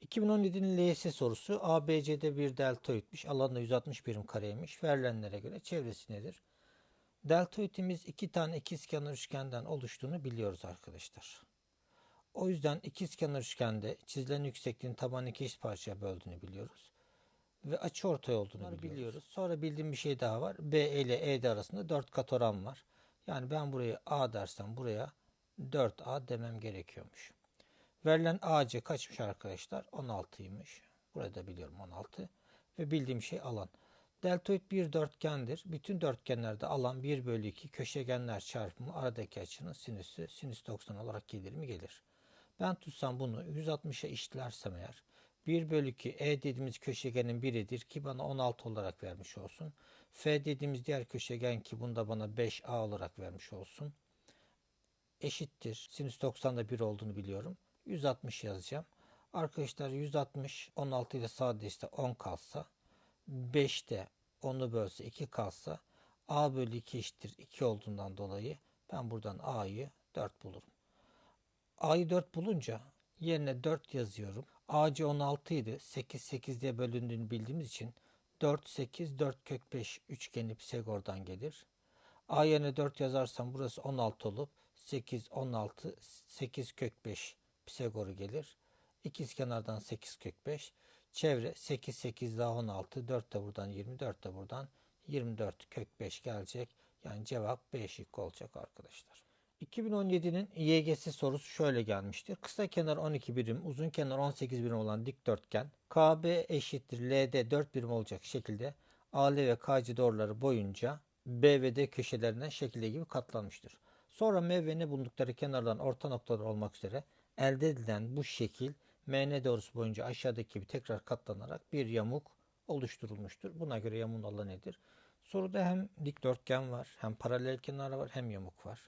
...2017'nin LYS sorusu ABC'de bir deltoidmiş. Alanda 160 birim kareymiş. Verilenlere göre çevresi nedir? Deltoidimiz iki tane ikizkenar üçgenden oluştuğunu biliyoruz arkadaşlar. O yüzden ikizkenar üçgende çizilen yüksekliğin tabanı iki eşit parçaya böldüğünü biliyoruz. Ve açıortay olduğunu biliyoruz. biliyoruz. Sonra bildiğim bir şey daha var. B ile ED arasında 4 kat oran var. Yani ben burayı A dersem buraya 4A demem gerekiyormuş. Verilen AC kaçmış arkadaşlar? 16'ymış. Burada biliyorum 16. Ve bildiğim şey alan. Deltoid bir dörtgendir. Bütün dörtgenlerde alan 1 bölü 2 köşegenler çarpımı aradaki açının sinüsü sinüs 90 olarak gelir mi? Gelir. Ben tutsam bunu 160'a işlersem eğer 1 bölü 2 E dediğimiz köşegenin biridir ki bana 16 olarak vermiş olsun. F dediğimiz diğer köşegen ki bunda bana 5A olarak vermiş olsun. Eşittir. Sinüs 90'da 1 olduğunu biliyorum. 160 yazacağım. Arkadaşlar 160 16 ile sadeleşte 10 kalsa 5'te 10'u bölse 2 kalsa A bölü 2 eşittir 2 olduğundan dolayı ben buradan A'yı 4 bulurum. A'yı 4 bulunca yerine 4 yazıyorum. AC 16 idi. 8 8 diye bölündüğünü bildiğimiz için 4 8 4 kök 5 üçgeni Pisagor'dan gelir. A yerine 4 yazarsam burası 16 olup 8 16 8 kök 5 Pisagor'u gelir. İkiz kenardan 8 kök 5. Çevre 8 8 daha 16 4 de buradan 24 de buradan 24 kök 5 gelecek. Yani cevap B şıkkı olacak arkadaşlar. 2017'nin YGS sorusu şöyle gelmiştir. Kısa kenar 12 birim, uzun kenar 18 birim olan dikdörtgen KB eşittir LD 4 birim olacak şekilde AL ve KC doğruları boyunca B ve D köşelerinden şekilde gibi katlanmıştır. Sonra M ve N bulundukları kenardan orta noktalar olmak üzere elde edilen bu şekil MN doğrusu boyunca aşağıdaki gibi tekrar katlanarak bir yamuk oluşturulmuştur. Buna göre yamuğun alanı nedir? Soruda hem dikdörtgen var, hem paralel kenar var, hem yamuk var.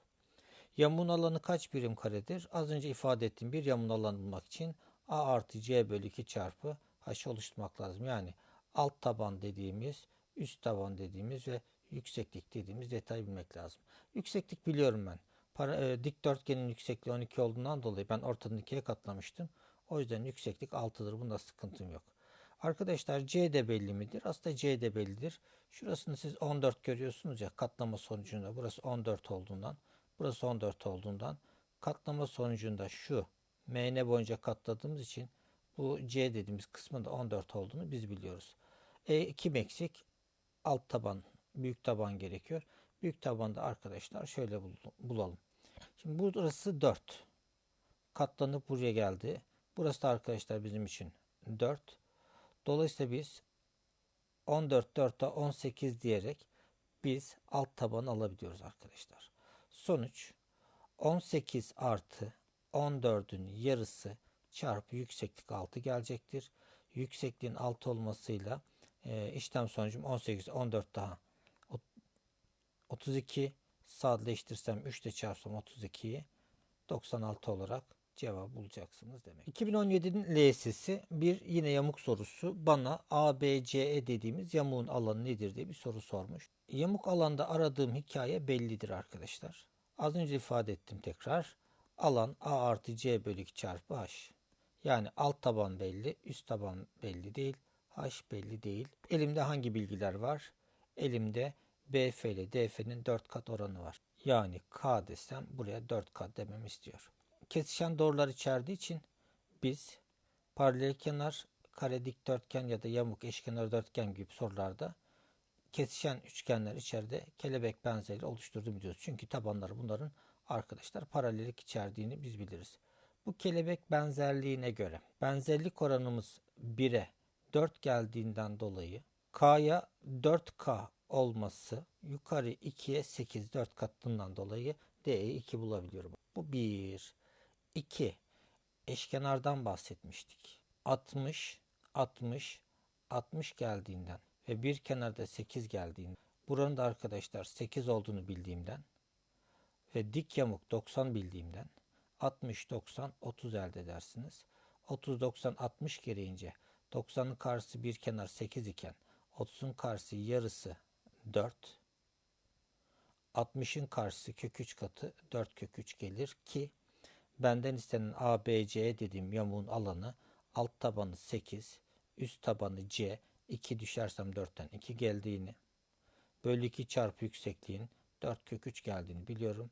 Yamuğun alanı kaç birim karedir? Az önce ifade ettiğim bir yamuğun alanı bulmak için A artı C bölü 2 çarpı H oluşturmak lazım. Yani alt taban dediğimiz, üst taban dediğimiz ve yükseklik dediğimiz detayı bilmek lazım. Yükseklik biliyorum ben. Para, e, dikdörtgenin yüksekliği 12 olduğundan dolayı ben ortadan ikiye katlamıştım. O yüzden yükseklik 6'dır. Bunda sıkıntım yok. Arkadaşlar C de belli midir? Aslında C de bellidir. Şurasını siz 14 görüyorsunuz ya katlama sonucunda. Burası 14 olduğundan. Burası 14 olduğundan. Katlama sonucunda şu MN boyunca katladığımız için bu C dediğimiz kısmın da 14 olduğunu biz biliyoruz. E kim eksik? Alt taban, büyük taban gerekiyor. Büyük tabanda arkadaşlar şöyle bulalım. Şimdi burası 4. Katlanıp buraya geldi. Burası da arkadaşlar bizim için 4. Dolayısıyla biz 14 4'te 18 diyerek biz alt tabanı alabiliyoruz arkadaşlar. Sonuç 18 artı 14'ün yarısı çarpı yükseklik 6 gelecektir. Yüksekliğin 6 olmasıyla e, işlem sonucum 18 14 daha 32 sadeleştirsem 3 ile çarpsam 32'yi 96 olarak cevap bulacaksınız demek. 2017'nin LSS'i bir yine yamuk sorusu bana ABCE dediğimiz yamuğun alanı nedir diye bir soru sormuş. Yamuk alanda aradığım hikaye bellidir arkadaşlar. Az önce ifade ettim tekrar. Alan A artı C bölü 2 çarpı H. Yani alt taban belli, üst taban belli değil. H belli değil. Elimde hangi bilgiler var? Elimde BF ile DF'nin 4 kat oranı var. Yani K desem buraya 4 kat demem istiyor kesişen doğrular içerdiği için biz paralel kenar, kare dikdörtgen ya da yamuk eşkenar dörtgen gibi sorularda kesişen üçgenler içeride kelebek benzeri oluşturduğunu biliyoruz. Çünkü tabanları bunların arkadaşlar paralellik içerdiğini biz biliriz. Bu kelebek benzerliğine göre benzerlik oranımız 1'e 4 geldiğinden dolayı K'ya 4K olması yukarı 2'ye 8 4 katlığından dolayı D'ye 2 bulabiliyorum. Bu 1. 2. Eşkenardan bahsetmiştik. 60, 60, 60 geldiğinden ve bir kenarda 8 geldiğinden buranın da arkadaşlar 8 olduğunu bildiğimden ve dik yamuk 90 bildiğimden 60, 90, 30 elde edersiniz. 30, 90, 60 gereğince 90'ın karşısı bir kenar 8 iken 30'un karşısı yarısı 4. 60'ın karşısı kök 3 katı 4 kök 3 gelir ki benden istenen ABC dediğim yamuğun alanı alt tabanı 8, üst tabanı C, 2 düşersem 4'ten 2 geldiğini, bölü 2 çarpı yüksekliğin 4 kök 3 geldiğini biliyorum.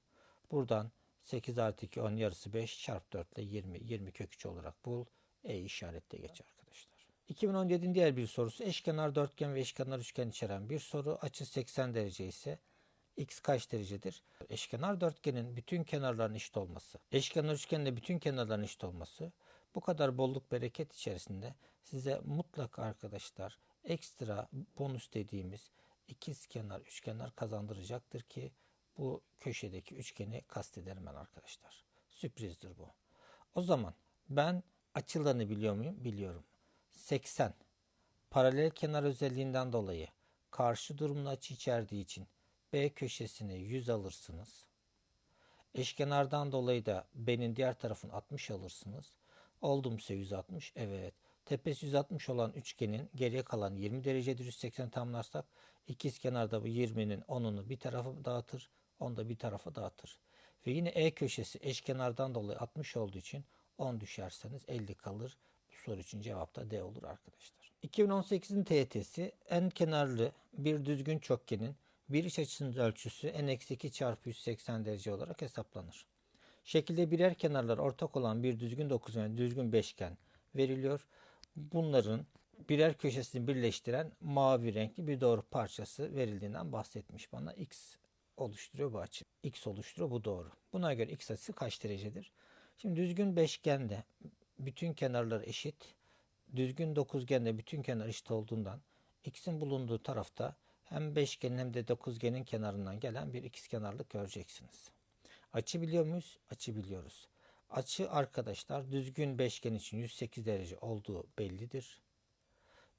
Buradan 8 artı 2 10 yarısı 5 çarpı 4 ile 20, 20 kök 3 olarak bul. E işaretle geç arkadaşlar. 2017'in diğer bir sorusu eşkenar dörtgen ve eşkenar üçgen içeren bir soru. Açı 80 derece ise x kaç derecedir? Eşkenar dörtgenin bütün kenarlarının eşit olması, eşkenar üçgenin bütün kenarlarının eşit olması bu kadar bolluk bereket içerisinde size mutlak arkadaşlar ekstra bonus dediğimiz ikiz kenar üçkenar kazandıracaktır ki bu köşedeki üçgeni kastederim ben arkadaşlar. Sürprizdir bu. O zaman ben açılarını biliyor muyum? Biliyorum. 80 paralel kenar özelliğinden dolayı karşı durumlu açı içerdiği için B köşesine 100 alırsınız. Eşkenardan dolayı da B'nin diğer tarafını 60 alırsınız. Oldumsa 160. Evet. Tepesi 160 olan üçgenin geriye kalan 20 derecedir 180 tamlarsak ikiz kenarda bu 20'nin 10'unu bir tarafa dağıtır. Onu da bir tarafa dağıtır. Ve yine E köşesi eşkenardan dolayı 60 olduğu için 10 düşerseniz 50 kalır. Bu soru için cevap da D olur arkadaşlar. 2018'in TYT'si en kenarlı bir düzgün çokgenin bir iç açısının ölçüsü n-2 çarpı 180 derece olarak hesaplanır. Şekilde birer kenarlar ortak olan bir düzgün dokuzgen, düzgün beşgen veriliyor. Bunların birer köşesini birleştiren mavi renkli bir doğru parçası verildiğinden bahsetmiş bana. X oluşturuyor bu açı. X oluşturuyor bu doğru. Buna göre x açısı kaç derecedir? Şimdi düzgün beşgende bütün kenarlar eşit. Düzgün dokuzgende bütün kenar eşit olduğundan x'in bulunduğu tarafta hem beşgenin hem de dokuzgenin kenarından gelen bir ikizkenarlık göreceksiniz. Açı biliyor muyuz? Açı biliyoruz. Açı arkadaşlar düzgün beşgen için 108 derece olduğu bellidir.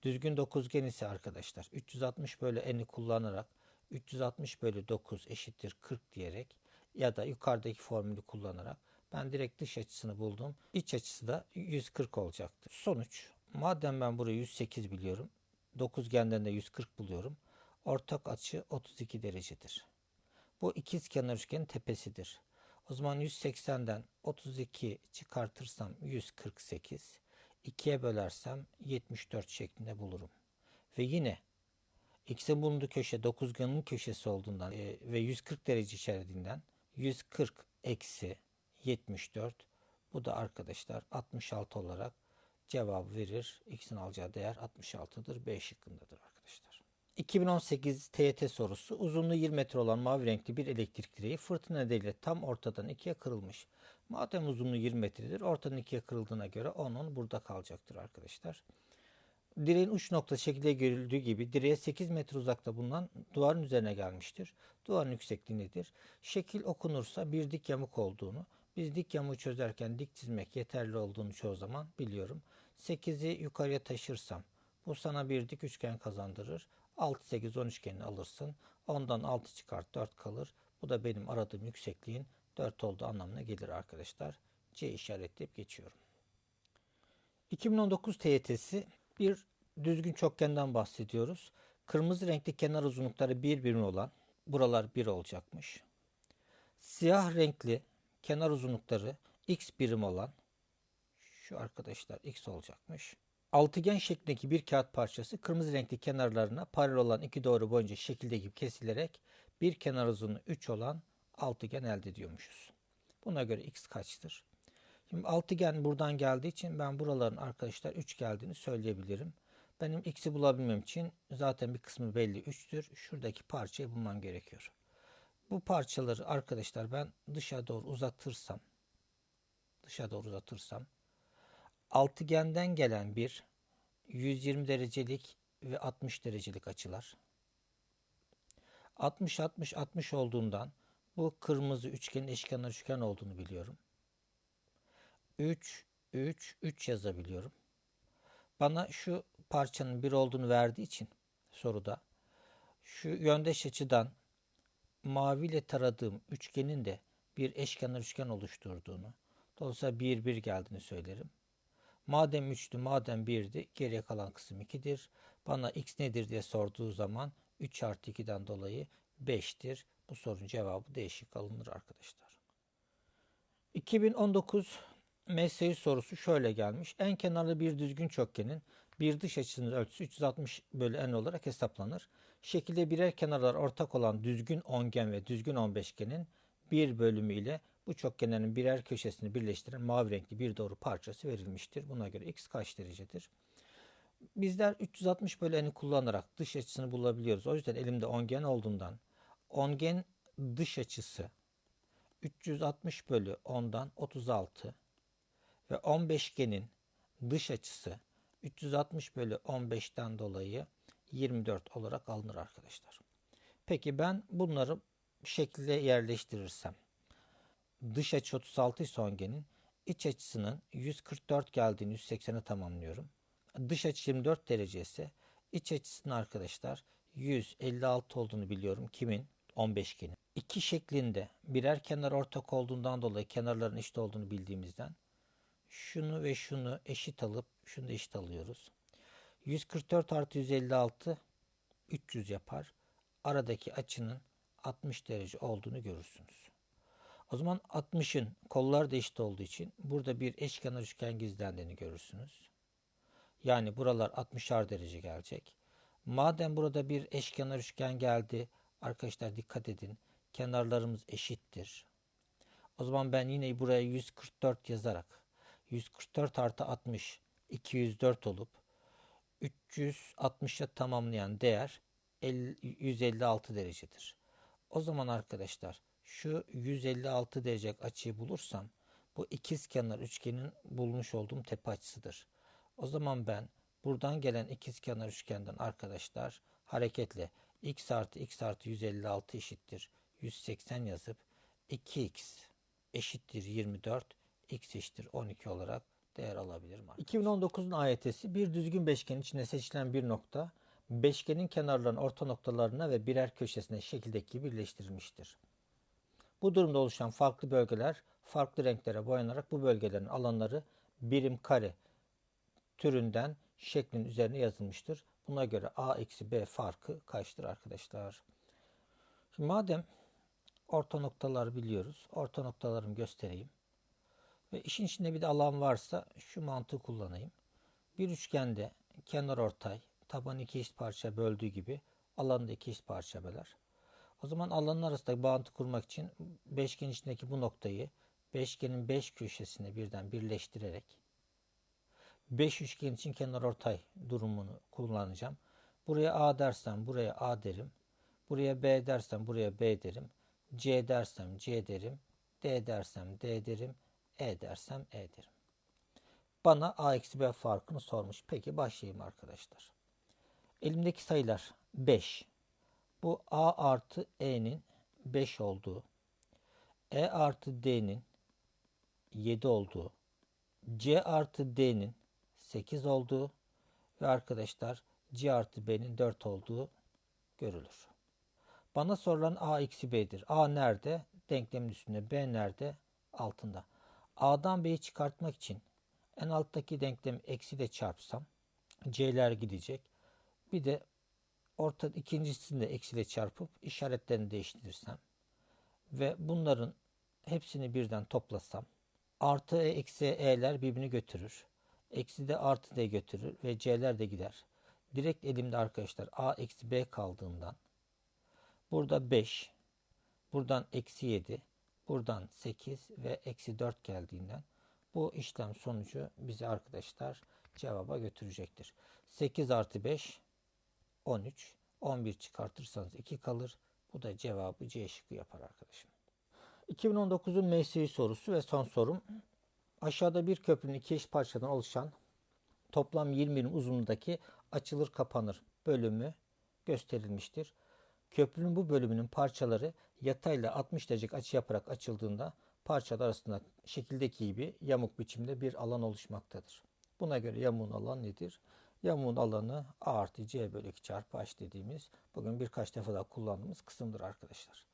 Düzgün dokuzgen ise arkadaşlar 360 bölü n'i kullanarak 360 bölü 9 eşittir 40 diyerek ya da yukarıdaki formülü kullanarak ben direkt dış açısını buldum. İç açısı da 140 olacaktır. Sonuç madem ben burayı 108 biliyorum. Dokuzgenden de 140 buluyorum. Ortak açı 32 derecedir. Bu ikiz kenar üçgenin tepesidir. O zaman 180'den 32 çıkartırsam 148. 2'ye bölersem 74 şeklinde bulurum. Ve yine x'in bulunduğu köşe dokuzgenin köşesi olduğundan e, ve 140 derece içerdiğinden 140 eksi 74 bu da arkadaşlar 66 olarak cevap verir. X'in alacağı değer 66'dır. B şıkkındadır arkadaşlar. 2018 TYT sorusu uzunluğu 20 metre olan mavi renkli bir elektrik direği fırtına nedeniyle tam ortadan ikiye kırılmış. Madem uzunluğu 20 metredir ortadan ikiye kırıldığına göre onun burada kalacaktır arkadaşlar. Direğin uç noktası şekilde görüldüğü gibi direğe 8 metre uzakta bulunan duvarın üzerine gelmiştir. Duvarın yüksekliği nedir? Şekil okunursa bir dik yamuk olduğunu, biz dik yamuğu çözerken dik çizmek yeterli olduğunu çoğu zaman biliyorum. 8'i yukarıya taşırsam bu sana bir dik üçgen kazandırır. 6, 8, 10 üçgenini alırsın. Ondan 6 çıkart 4 kalır. Bu da benim aradığım yüksekliğin 4 olduğu anlamına gelir arkadaşlar. C işaretleyip geçiyorum. 2019 TYT'si bir düzgün çokgenden bahsediyoruz. Kırmızı renkli kenar uzunlukları bir birim olan buralar 1 olacakmış. Siyah renkli kenar uzunlukları x birim olan şu arkadaşlar x olacakmış. Altıgen şeklindeki bir kağıt parçası kırmızı renkli kenarlarına paralel olan iki doğru boyunca şekilde gibi kesilerek bir kenar uzunluğu 3 olan altıgen elde ediyormuşuz. Buna göre x kaçtır? Şimdi altıgen buradan geldiği için ben buraların arkadaşlar 3 geldiğini söyleyebilirim. Benim x'i bulabilmem için zaten bir kısmı belli 3'tür. Şuradaki parçayı bulmam gerekiyor. Bu parçaları arkadaşlar ben dışa doğru uzatırsam dışa doğru uzatırsam altıgenden gelen bir 120 derecelik ve 60 derecelik açılar 60 60 60 olduğundan bu kırmızı üçgenin eşkenar üçgen olduğunu biliyorum. 3 3 3 yazabiliyorum. Bana şu parçanın bir olduğunu verdiği için soruda şu yöndeş açıdan maviyle taradığım üçgenin de bir eşkenar üçgen oluşturduğunu, dolayısıyla 1 1 geldiğini söylerim. Madem 3'tü, madem 1'di, geriye kalan kısım 2'dir. Bana x nedir diye sorduğu zaman 3 artı 2'den dolayı 5'tir. Bu sorunun cevabı değişik alınır arkadaşlar. 2019 mesleği sorusu şöyle gelmiş. En kenarlı bir düzgün çokgenin bir dış açısının ölçüsü 360 bölü n olarak hesaplanır. Şekilde birer kenarlar ortak olan düzgün ongen ve düzgün on beşgenin bir bölümü ile bu çokgenlerin birer köşesini birleştiren mavi renkli bir doğru parçası verilmiştir. Buna göre x kaç derecedir? Bizler 360 bölü n'i kullanarak dış açısını bulabiliyoruz. O yüzden elimde ongen olduğundan ongen dış açısı 360 bölü 10'dan 36 ve 15genin dış açısı 360 bölü 15'ten dolayı 24 olarak alınır arkadaşlar. Peki ben bunları şekilde yerleştirirsem dış açı 36 ise ongenin iç açısının 144 geldiğini 180'e tamamlıyorum. Dış açı 24 derece ise iç açısının arkadaşlar 156 olduğunu biliyorum. Kimin? 15genin. İki şeklinde birer kenar ortak olduğundan dolayı kenarların eşit olduğunu bildiğimizden şunu ve şunu eşit alıp şunu da eşit alıyoruz. 144 artı 156 300 yapar. Aradaki açının 60 derece olduğunu görürsünüz. O zaman 60'ın kollar da eşit olduğu için burada bir eşkenar üçgen gizlendiğini görürsünüz. Yani buralar 60'ar derece gelecek. Madem burada bir eşkenar üçgen geldi, arkadaşlar dikkat edin. Kenarlarımız eşittir. O zaman ben yine buraya 144 yazarak 144 artı 60 204 olup 360'a tamamlayan değer 156 derecedir. O zaman arkadaşlar şu 156 derece açıyı bulursam bu ikiz kenar üçgenin bulmuş olduğum tepe açısıdır. O zaman ben buradan gelen ikiz kenar üçgenden arkadaşlar hareketle x artı x artı 156 eşittir 180 yazıp 2x eşittir 24 x eşittir 12 olarak değer alabilirim. 2019'un AYT'si bir düzgün beşgen içinde seçilen bir nokta beşgenin kenarlarının orta noktalarına ve birer köşesine şekildeki birleştirilmiştir. Bu durumda oluşan farklı bölgeler farklı renklere boyanarak bu bölgelerin alanları birim kare türünden şeklin üzerine yazılmıştır. Buna göre a eksi b farkı kaçtır arkadaşlar? Şimdi madem orta noktalar biliyoruz. Orta noktalarımı göstereyim. Ve işin içinde bir de alan varsa şu mantığı kullanayım. Bir üçgende kenar ortay taban iki eşit parça böldüğü gibi alanı da iki eşit parça böler. O zaman alanın arasında bağıntı kurmak için beşgen içindeki bu noktayı beşgenin beş köşesine birden birleştirerek beş üçgen için kenar ortay durumunu kullanacağım. Buraya A dersem buraya A derim. Buraya B dersem buraya B derim. C dersem C derim. D dersem D derim. E dersem E derim. Bana A eksi B farkını sormuş. Peki başlayayım arkadaşlar. Elimdeki sayılar 5. Bu A artı E'nin 5 olduğu, E artı D'nin 7 olduğu, C artı D'nin 8 olduğu ve arkadaşlar C artı B'nin 4 olduğu görülür. Bana sorulan A eksi B'dir. A nerede? Denklemin üstünde. B nerede? Altında. A'dan B'yi çıkartmak için en alttaki denklemi eksi de çarpsam C'ler gidecek. Bir de orta ikincisini de eksiyle çarpıp işaretlerini değiştirirsem ve bunların hepsini birden toplasam artı e eksi e'ler birbirini götürür. Eksi de artı d götürür ve c'ler de gider. Direkt elimde arkadaşlar a eksi b kaldığından burada 5 buradan eksi 7 buradan 8 ve eksi 4 geldiğinden bu işlem sonucu bizi arkadaşlar cevaba götürecektir. 8 artı 5 13. 11 çıkartırsanız 2 kalır. Bu da cevabı C şıkkı yapar arkadaşım. 2019'un mesleği sorusu ve son sorum. Aşağıda bir köprünün iki eş parçadan oluşan toplam 20 birim uzunluğundaki açılır kapanır bölümü gösterilmiştir. Köprünün bu bölümünün parçaları yatayla 60 derece açı yaparak açıldığında parçalar arasında şekildeki gibi yamuk biçimde bir alan oluşmaktadır. Buna göre yamuğun alan nedir? Yamuğun alanı A artı C bölü 2 çarpı H dediğimiz bugün birkaç defa daha kullandığımız kısımdır arkadaşlar.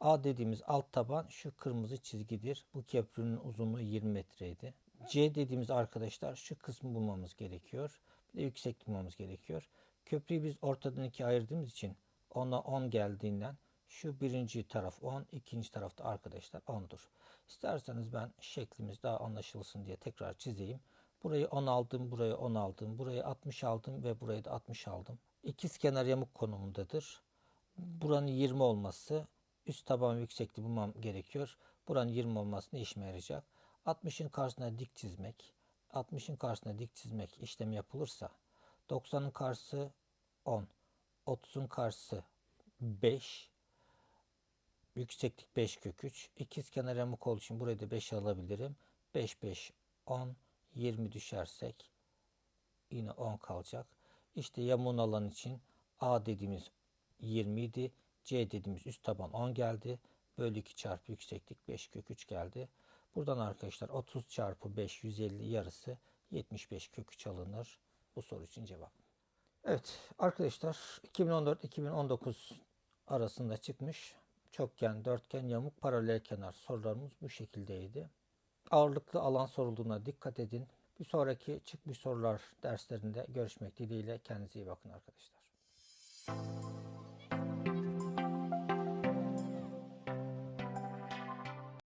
A dediğimiz alt taban şu kırmızı çizgidir. Bu köprünün uzunluğu 20 metreydi. C dediğimiz arkadaşlar şu kısmı bulmamız gerekiyor. Bir de yükseklik bulmamız gerekiyor. Köprüyü biz ortadan ikiye ayırdığımız için ona 10 geldiğinden Şu birinci taraf 10, ikinci tarafta arkadaşlar 10'dur. İsterseniz ben şeklimiz daha anlaşılsın diye tekrar çizeyim. Burayı 10 aldım, burayı 10 aldım, burayı 60 aldım ve burayı da 60 aldım. İkiz kenar yamuk konumundadır. Buranın 20 olması, üst taban yüksekliği bulmam gerekiyor. Buranın 20 olması ne işime yarayacak? 60'ın karşısına dik çizmek, 60'ın karşısına dik çizmek işlemi yapılırsa 90'ın karşısı 10, 30'un karşısı 5, yükseklik 5 kök 3. İkiz kenar yamuk olduğu için burayı da 5 alabilirim. 5, 5, 10, 20 düşersek yine 10 kalacak. İşte yamuğun alan için A dediğimiz 20 idi. C dediğimiz üst taban 10 geldi. Bölü 2 çarpı yükseklik 5 kök 3 geldi. Buradan arkadaşlar 30 çarpı 5 150 yarısı 75 kök 3 alınır. Bu soru için cevap. Evet arkadaşlar 2014-2019 arasında çıkmış çokgen, dörtgen, yamuk, paralel kenar sorularımız bu şekildeydi. Ağırlıklı alan sorulduğuna dikkat edin. Bir sonraki çıkmış sorular derslerinde görüşmek dileğiyle kendinize iyi bakın arkadaşlar.